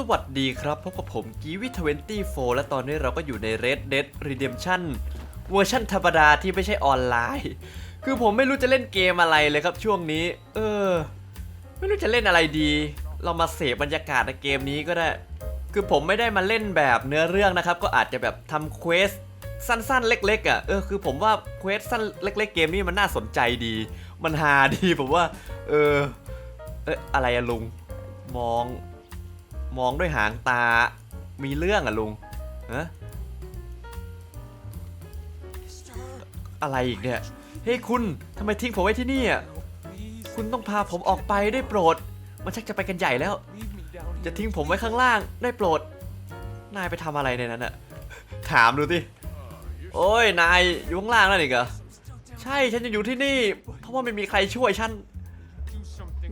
สวัสดีครับพบกับผมกีวิทเวนตี้โฟและตอนนี้เราก็อยู่ใน Red Dead Redemption เวอร์ชันธรรมดาที่ไม่ใช่ออนไลน์ คือผมไม่รู้จะเล่นเกมอะไรเลยครับช่วงนี้ เออ ไม่รู้จะเล่นอะไรดี เรามาเสพบรรยากาศในเกมนี้ก็ได้ คือผมไม่ได้มาเล่นแบบเนื้อเรื่องนะครับ ก็อาจจะแบบทำเควสสั้นๆ เล็กๆอะเออคือผมว่าเควสสั้นเล็ก ๆ เกมนี้มันน่าสนใจดี มันฮาดีผมว่า เออเอะอะไรอะลุงมอง มองด้วยหางตา มีเรื่องอะลุงฮะอะไรอีกเนี่ย เฮ้ยคุณทำไมทิ้งผมไว้ที่นี่อะ คุณต้องพาผมออกไปได้โปรด มันชักจะไปกันใหญ่แล้ว จะทิ้งผมไว้ข้างล่างได้โปรด นายไปทำอะไรในนั้นอะถามดูสิโอ้ย นายอยู่ข้างล่างนั่นอีกเหรอ ใช่ ฉันยังอยู่ที่นี่ เพราะว่าไม่มีใครช่วยฉัน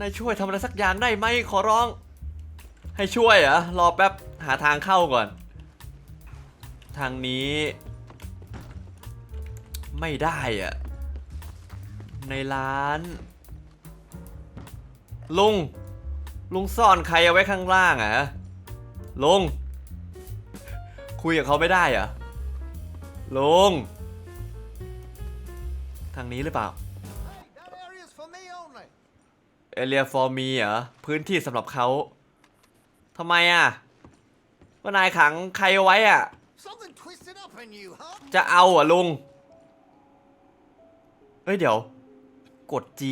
นายช่วยทำอะไรสักอย่างได้ไหมขอร้อง ให้ช่วยเหรอ รอแป๊บ หาทางเข้าก่อน ทางนี้ ไม่ได้อะในร้าน ลุง ลุงซ่อนใครเอาไว้ข้างล่างอะลุง คุยกับเขาไม่ได้เหรอ ลุง ทางนี้หรือเปล่า That area's for me only. เอเรียฟอร์มีเหรอ พื้นที่สำหรับเขา ทำไมอะว่านายขังใครเอาไว้อะ Something twisted up in you, huh? จะเอาอะลุง เฮ้ยเดี๋ยว กด G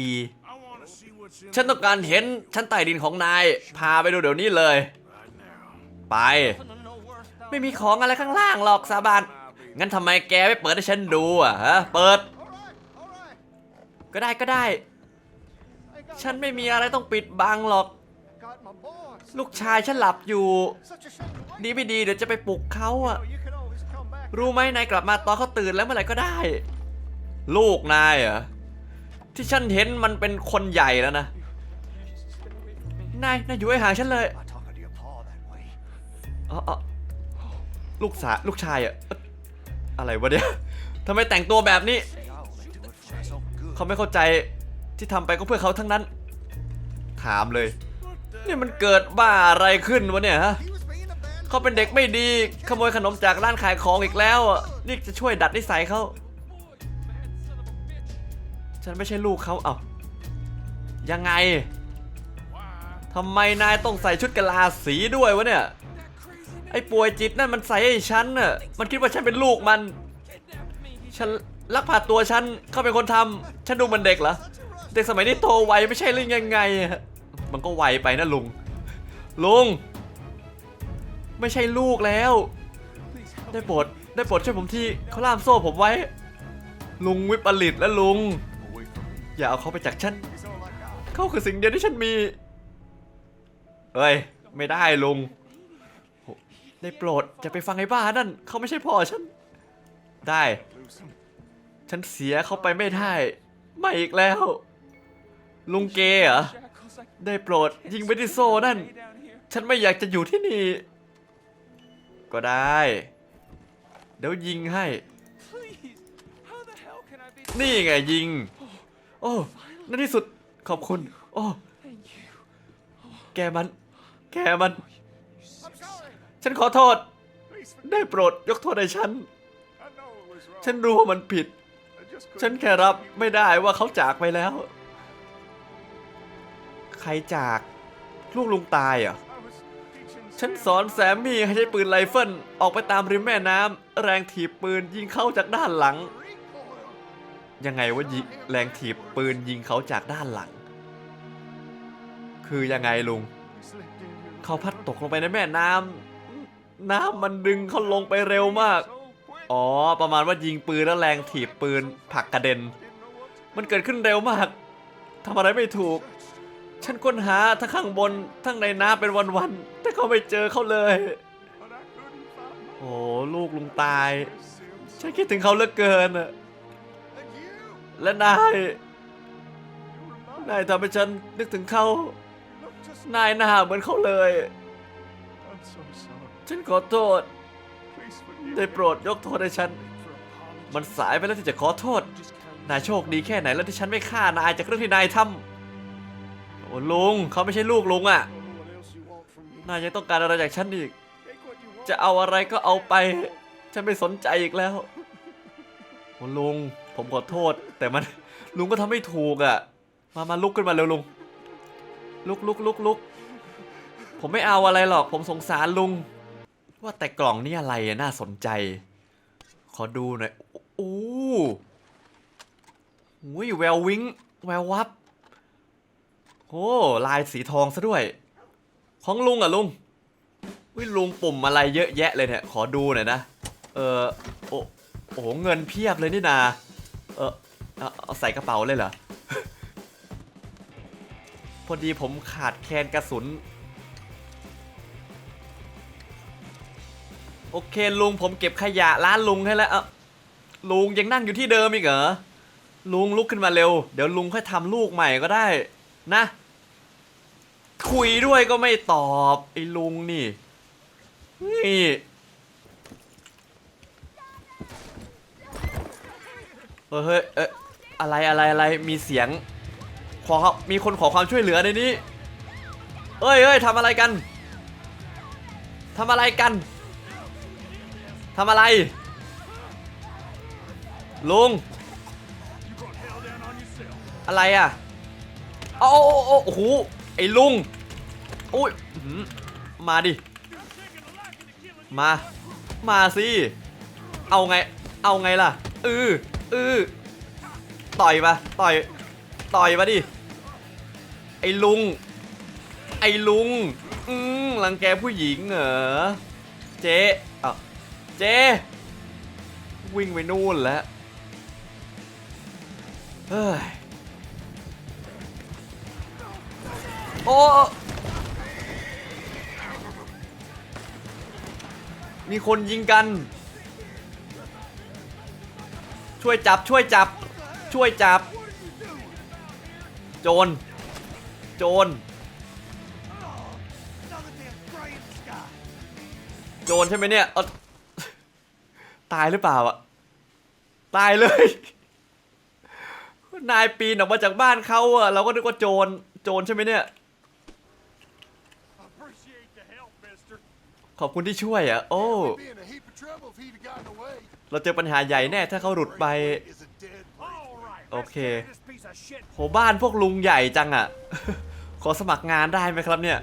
ฉันต้องการเห็นชั้นใต้ดินของนาย พาไปดูเดี๋ยวนี้เลย ไป ไม่มีของอะไรข้างล่างหรอกสาบานงั้นทำไมแกไม่เปิดให้ฉันดูอะฮะ เปิด All right, all right. ก็ได้ก็ได้ I got ฉันไม่มีอะไรต้องปิดบังหรอก got my boss. ลูกชายฉันหลับอยู่ ดีไม่ดีเดี๋ยวจะไปปลุกเขาอะรู้ไหมนายกลับมาตอนเขาตื่นแล้วเมื่อไหร่ก็ได้ ลูกนายเหรอที่ฉันเห็นมันเป็นคนใหญ่แล้วนะนายนายอยู่ให้ห่างฉันเลยอ๋อลูกสาลูกชายอะอะไรวะเนี่ยทำไมแต่งตัวแบบนี้ เขาไม่เข้าใจที่ทำไปก็เพื่อเขาทั้งนั้น ถามเลย นี่มันเกิดบ้าอะไรขึ้นวะเนี่ยฮะเขาเป็นเด็กไม่ดีขโมยขนมจากร้านขายของอีกแล้วนี่จะช่วยดัดนิสัยเขาฉันไม่ใช่ลูกเขาเอ้ายังไงทำไมนายต้องใส่ชุดกะลาสีด้วยวะเนี่ยไอ้ป่วยจิตนั่นมันใส่ให้ฉันน่ะมันคิดว่าฉันเป็นลูกมัน ฉันลักพาตัวฉัน เขาเป็นคนทำฉันดูมันเด็กเหรอ เด็กสมัยนี้โตไวไม่ใช่หรือยังไงอะ มันก็ไวไปนะลุง ลุง ไม่ใช่ลูกแล้ว ได้โปรดได้โปรดช่วยผมทีเขาล่ามโซ่ผมไว้ ลุงวิปริตและลุง อย่าเอาเขาไปจากฉัน เขาคือสิ่งเดียวที่ฉันมีเฮ้ย ไม่ได้ลุง ได้โปรดจะไปฟังไอ้บ้านั่น เขาไม่ใช่พ่อฉัน ได้ ฉันเสียเขาไปไม่ได้ ไม่อีกแล้ว ลุงเกเหรอ ได้โปรดยิงไปที่โซ่นั่น ฉันไม่อยากจะอยู่ที่นี่ ก็ได้ เดี๋ยวยิงให้ นี่ไงยิง โอ้ในที่สุดขอบคุณ โอ้แกมัน แกมัน ฉันขอโทษ ได้โปรดยกโทษให้ฉัน ฉันรู้ว่ามันผิด ฉันแค่รับไม่ได้ว่าเขาจากไปแล้ว ใครจากลูกลุงตายเหรอะฉันสอนแซมมี่ให้ใช้ปืนไรเฟิลออกไปตามริมแม่น้ำแรงถีบปืนยิงเข้าจากด้านหลัง ยังไงว่ายิงแรงถีบปืนยิงเขาจากด้านหลัง คือยังไงลุง เขาพัดตกลงไปในแม่น้ำน้ำมันดึงเขาลงไปเร็วมาก อ๋อ ประมาณว่ายิงปืนแล้วแรงถีบปืนผลักกระเด็น มันเกิดขึ้นเร็วมากทำอะไรไม่ถูก ฉันค้นหาทั้งข้างบนทั้งในน้ำเป็นวันๆแต่ก็ไม่เจอเขาเลย โอ้ลูกลุงตาย ฉันคิดถึงเขาเหลือเกินอะและนาย นายทำให้ฉันนึกถึงเขา นายหน้าเหมือนเขาเลย ฉันขอโทษ ได้โปรดยกโทษให้ฉัน มันสายไปแล้วที่จะขอโทษ นายโชคดีแค่ไหนแล้วที่ฉันไม่ฆ่านายจากเรื่องที่นายทำ อ้ลุงเขาไม่ใช่ลูกลุงอะ know what else you want from me. นายยังต้องการอะไรจากฉันอีก จะเอาอะไรก็เอาไป ฉันไม่สนใจอีกแล้วโอ้ลุง ผมขอโทษ แต่มันลุงก็ทำไม่ถูกอะ มามาลุกขึ้นมาเร็วลุง ลุกลุกลุกลุกผมไม่เอาอะไรหรอก ผมสงสารลุง ว่าแต่กล่องนี่อะไรน่าสนใจ ขอดูหน่อยโอ้โหอุ้ยแวววิงแวววับ โอ้ลายสีทองซะด้วย ของลุงอะลุงวิลุงปุ่มอะไรเยอะแยะเลยเนี่ยขอดูหน่อยนะ เออโอ้โอ้โหเงินเพียบเลยนี่นา เออเอาใส่กระเป๋าเลยเหรอ พอดีผมขาดแคลนกระสุน โอเคลุงผมเก็บขยะร้านลุงให้แล้วเอ้าลุงยังนั่งอยู่ที่เดิมอีกเหรอ ลุงลุกขึ้นมาเร็ว เดี๋ยวลุงค่อยทำลูกใหม่ก็ได้ นะ คุยด้วยก็ไม่ตอบ ไอ้ลุงนี่ นี่ เฮ้ยเฮ้ยอะอะไรอะไรอะไรมีเสียง ขอมีคนขอความช่วยเหลือในนี้ เอ้ยเอ้ยทำอะไรกันทำอะไรกันทำอะไร ลุง อะไรอะโอ้โอ้โอ้โอ้โหไอ้ลุง อุ้ยมาดิ มา มาสิ เอาไง เอาไงล่ะ อืออือต่อยมาต่อย ต่อยมาดิ ไอ้ลุง ไอ้ลุง อืมรังแกผู้หญิงเหรอ เจ๊อ้าเจ๊ วิ่งไปนู่นแล้ว เฮ้ย โอ้ มีคนยิงกัน ช่วยจับช่วยจับ ช่วยจับ โจร โจร โจรใช่ไหมเนี่ยเอาตายหรือเปล่าอะตายเลย นายปีนออกมาจากบ้านเขาอะเราก็นึกว่าโจร โจรใช่ไหมเนี่ย ขอบคุณที่ช่วยอะโอ้ เราเจอปัญหาใหญ่แน่ถ้าเขาหลุดไป Is a dead All right. let's Okay. carry this piece of shit โหบ้านพวกลุงใหญ่จังอะขอสมัครงานได้ไหมครับเนี่ย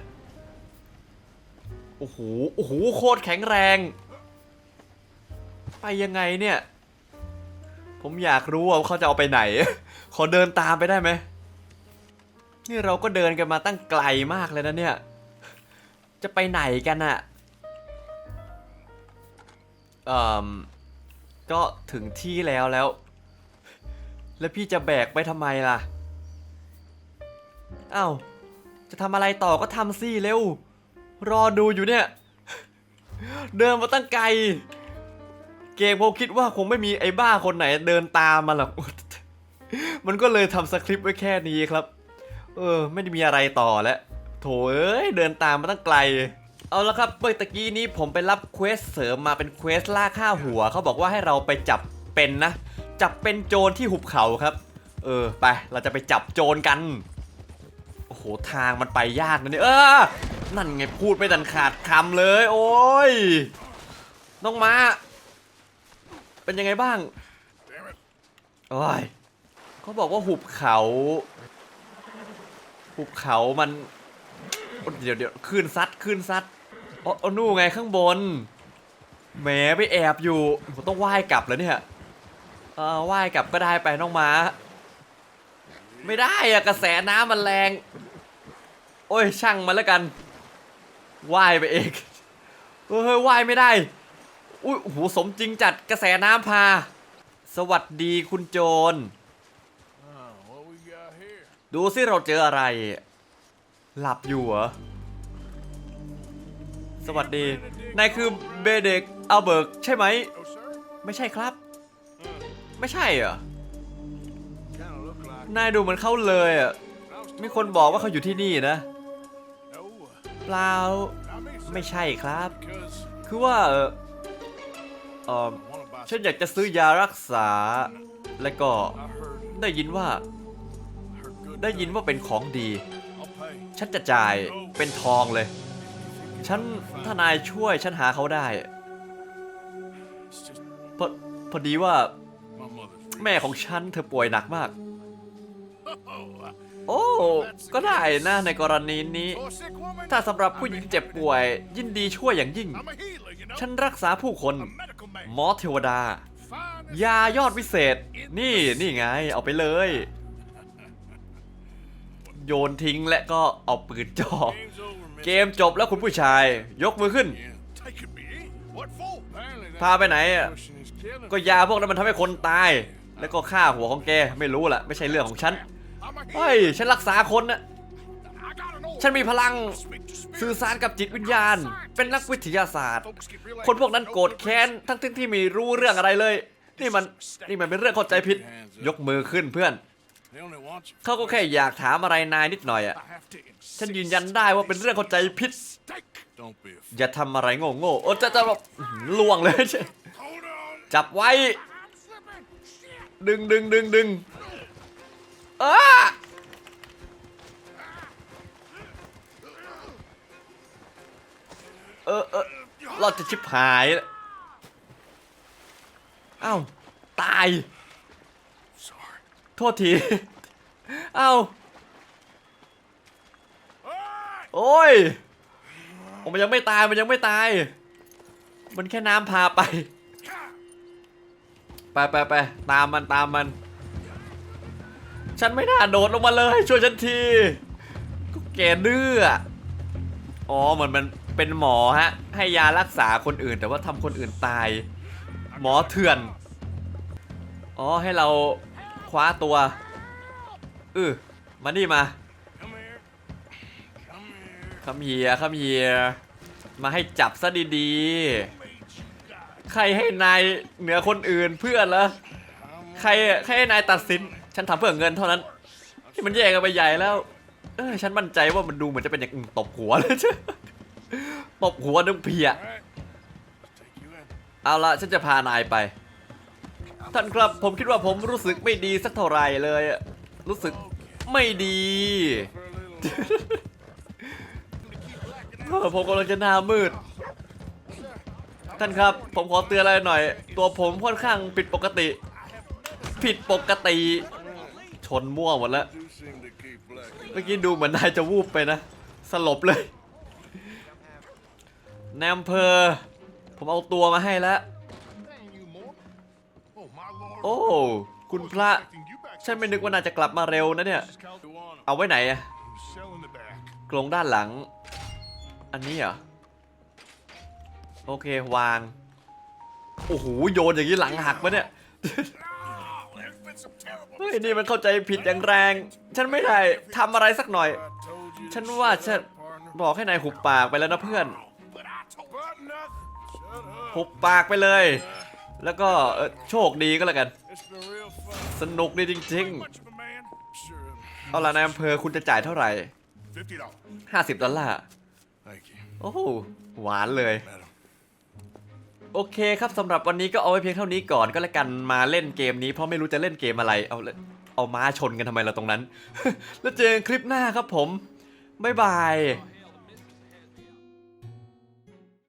โอ้โห โอ้โห โคตรแข็งแรง ไปยังไงเนี่ย ผมอยากรู้ว่าเขาจะเอาไปไหน ขอเดินตามไปได้ไหม นี่เราก็เดินกันมาตั้งไกลมากเลยนะเนี่ย จะไปไหนกันอะ เอ่อก็ถึงที่แล้วแล้ว แล้วพี่จะแบกไปทำไมล่ะอ้าวจะทำอะไรต่อก็ทำสิเร็ว รอดูอยู่เนี่ย เดินมาตั้งไกล เกมเขาคิดว่าคงไม่มีไอ้บ้าคนไหนเดินตามมาหรอก มันก็เลยทำสคริปต์ไว้แค่นี้ครับ เออ ไม่ได้มีอะไรต่อแล้ว โถเอ้ย เดินตามมาตั้งไกล เอาละครับเมื่อตะกี้นี้ผมไปรับเควสเสริมมาเป็นเควสล่าฆ่าหัว เขาบอกว่าให้เราไปจับเป็นนะ จับเป็นโจรที่หุบเขาครับ เออไปเราจะไปจับโจรกัน โอ้โหทางมันไปยากนะเนี่ยเออ นั่นไงพูดไม่ดันขาดคำเลย โอ้ยน้องมาเป็นยังไงบ้างโอ้ยเขาบอกว่าหุบเขา หุบเขามันเดี๋ยวเดี๋ยวขึ้นซัดขึ้นซัด อ๋ออ๋อนู่นไงข้างบน แหมไปแอบอยู่ ผมต้องว่ายกลับแล้วเนี่ยเออว่ายกลับก็ได้ไปน้องม้า ไม่ได้อะกระแสน้ำมันแรง โอ้ยช่างมันแล้วกันว่ายไปเองเฮ้ยว่ายไม่ได้ อุ้ยโอ้โหสมจริงจัดกระแสน้ำพา สวัสดีคุณโจร Oh, what we got here? ดูสิเราเจออะไร หลับอยู่เหรอ สวัสดี นายคือเบเด็กอัลเบิร์กใช่ไหม ไม่ใช่ครับ ไม่ใช่เหรอ นายดูเหมือนเขาเลยอะ มีคนบอกว่าเขาอยู่ที่นี่นะ เปล่า ไม่ใช่ครับ คือว่าเออเออฉันอยากจะซื้อยารักษา และก็ได้ยินว่า ได้ยินว่าเป็นของดี ฉันจะจ่ายเป็นทองเลย ฉันถ้านายช่วยฉันหาเขาได้พอพอดีว่า แม่ของฉันเธอป่วยหนักมาก โอ้ ก็ได้นะในกรณีนี้ ถ้าสำหรับผู้หญิงเจ็บป่วย ยินดีช่วยอย่างยิ่ง ฉันรักษาผู้คน หมอเทวดา ยายอดวิเศษ นี่นี่ไงเอาไปเลย โยนทิ้งและก็เอาปืนจ่อ เกมจบแล้วคุณผู้ชาย ยกมือขึ้น พาไปไหน ก็ยาพวกนั้นมันทำให้คนตาย แล้วก็ฆ่าหัวของแกไม่รู้ล่ะ ไม่ใช่เรื่องของฉันเฮ้ยฉันรักษาคนนะฉันมีพลังสื่อสารกับจิตวิญญาณ เป็นนักวิทยาศาสตร์ คนพวกนั้นโกรธแค้นทั้งที่ไม่รู้เรื่องอะไรเลย นี่มันนี่มันเป็นเรื่องเข้าใจผิด ยกมือขึ้นเพื่อน They only want you. เขาก็แค่อยากถามอะไรนายนิดหน่อยอะ I have to ฉัน insist. ยืนยันได้ว่าเป็นเรื่องเข้าใจผิด Steak. Don't be a อย่าทำอะไรโง่โง่ๆโอ้จะจะแบบอื้อหือล่วงเลย Hold on. จับไว้ I'm slipping. Shit. ดึงดึงดึงดึงอ้าเออเออเราจะชิบหายแล้วเอ้าตาย Sorry. โทษที เอ้าโอ้ย มันยังไม่ตาย มันยังไม่ตาย มันแค่น้ำพาไป ไปไปไปตามมันตามมัน ฉันไม่น่าโดดลงมาเลย ช่วยฉันทีก็แกดื้ออ๋อ เหมือนมันเป็นหมอฮะ ให้ยารักษาคนอื่น แต่ว่าทำคนอื่นตาย หมอเถื่อน อ๋อ ให้เรา คว้าตัวเออมานี่มาคำเฮียคำเฮียมาให้จับซะดีๆ ใครให้นายเหนือคนอื่นเพื่อนเหรอใครใครให้นายตัดสิน ฉันทำเพื่อเงินเท่านั้นที่มันแยกกันไปใหญ่แล้ว เออฉันมั่นใจว่ามันดูเหมือนจะเป็นอย่างตบหัวเลยตบหัวนึงเพียเอาละฉันจะพานายไป ท่านครับผมคิดว่าผมรู้สึกไม่ดีสักเท่าไหร่เลยอะรู้สึกไม่ดีเออผมกำลังจะหน้ามืด ท่านครับ ผมขอเตือนอะไรหน่อย ตัวผมค่อนข้างผิดปกติ ผิดปกติ ชนมั่วหมดแล้ว เมื่อกี้ดูเหมือนนายจะวูบไปนะ สลบเลยแนมเพอผมเอาตัวมาให้แล้ว โอ้ คุณพระ ฉันไม่นึกว่านายจะกลับมาเร็วนะเนี่ย เอาไว้ไหนอะกรงด้านหลัง อันนี้เหรอ โอเควาง โอ้โห โยนอย่างนี้หลังหักปะเนี่ย เฮ้ย นี่มันเข้าใจผิดอย่างแรง ฉันไม่ได้ทำอะไรสักหน่อย ฉันว่าฉันบอกให้นายหุบปากไปแล้วนะเพื่อน หุบปากไปเลย แล้วก็เอ่อโชคดีก็แล้วกัน It's been real fun. สนุกดีจริง Much of a man. Sure. ๆเอาล่ะนายอำเภอคุณจะจ่ายเท่าไหร่ Fifty dollars. 50 ดอลลาร์ Thank you, โอ้โหหวานเลย madam. โอเคครับสำหรับวันนี้ก็เอาไว้เพียงเท่านี้ก่อนก็แล้วกันมาเล่นเกมนี้เพราะไม่รู้จะเล่นเกมอะไร เอาเลยเอาม้าชนกันทำไมเราตรงนั้น แล้วเจอกันคลิปหน้าครับผม บ๊ายบาย